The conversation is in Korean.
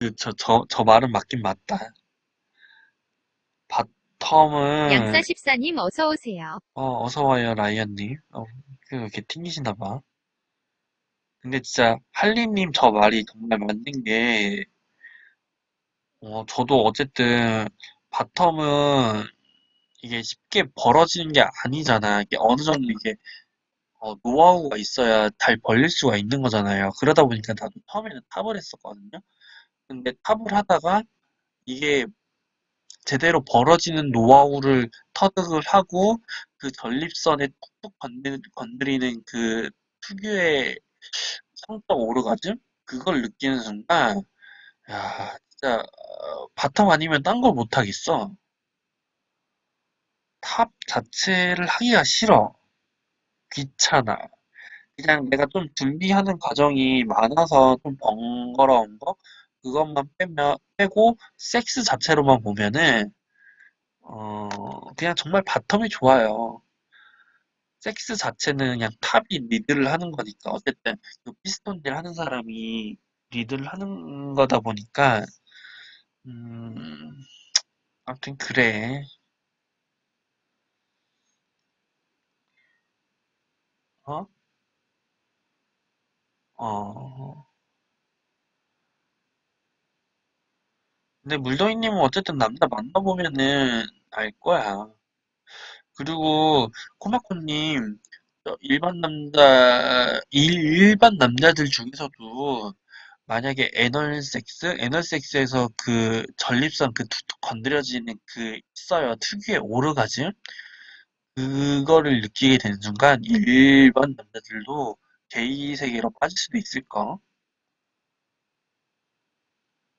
그, 저, 저, 저 말은 맞긴 맞다. 바텀은, 양사십사님 어서오세요. 어, 어서 와요, 라이언님. 어, 그, 이렇게 튕기시나 봐. 근데 진짜, 할리님 저 말이 정말 맞는 게, 어, 저도 어쨌든, 바텀은, 이게 쉽게 벌어지는 게 아니잖아. 이게 어느 정도 이게, 어, 노하우가 있어야 잘 벌릴 수가 있는 거잖아요. 그러다 보니까 나도 처음에는 탑을 했었거든요. 근데 탑을 하다가, 이게 제대로 벌어지는 노하우를 터득을 하고 그 전립선에 툭툭 건드리는, 그 특유의 성적 오르가즘? 그걸 느끼는 순간, 야, 진짜, 어, 바텀 아니면 딴 걸 못하겠어. 탑 자체를 하기가 싫어. 귀찮아. 그냥 내가 좀 준비하는 과정이 많아서 좀 번거로운 거? 그것만 빼면, 빼고, 섹스 자체로만 보면은, 어, 그냥 정말 바텀이 좋아요. 섹스 자체는 그냥 탑이 리드를 하는 거니까. 어쨌든, 그 피스톤 딜 하는 사람이 리드를 하는 거다 보니까, 음, 아무튼 그래. 어? 어. 근데 물더이님은 어쨌든 남자 만나보면은 알 거야. 그리고 코마코님, 저 일반 남자, 일, 일반 남자들 중에서도 만약에 애널 섹스, 애널 섹스에서 그 전립선 그 툭툭 건드려지는 그 있어요. 특유의 오르가즘? 그거를 느끼게 되는 순간 일반 남자들도 게이 세계로 빠질 수도 있을까?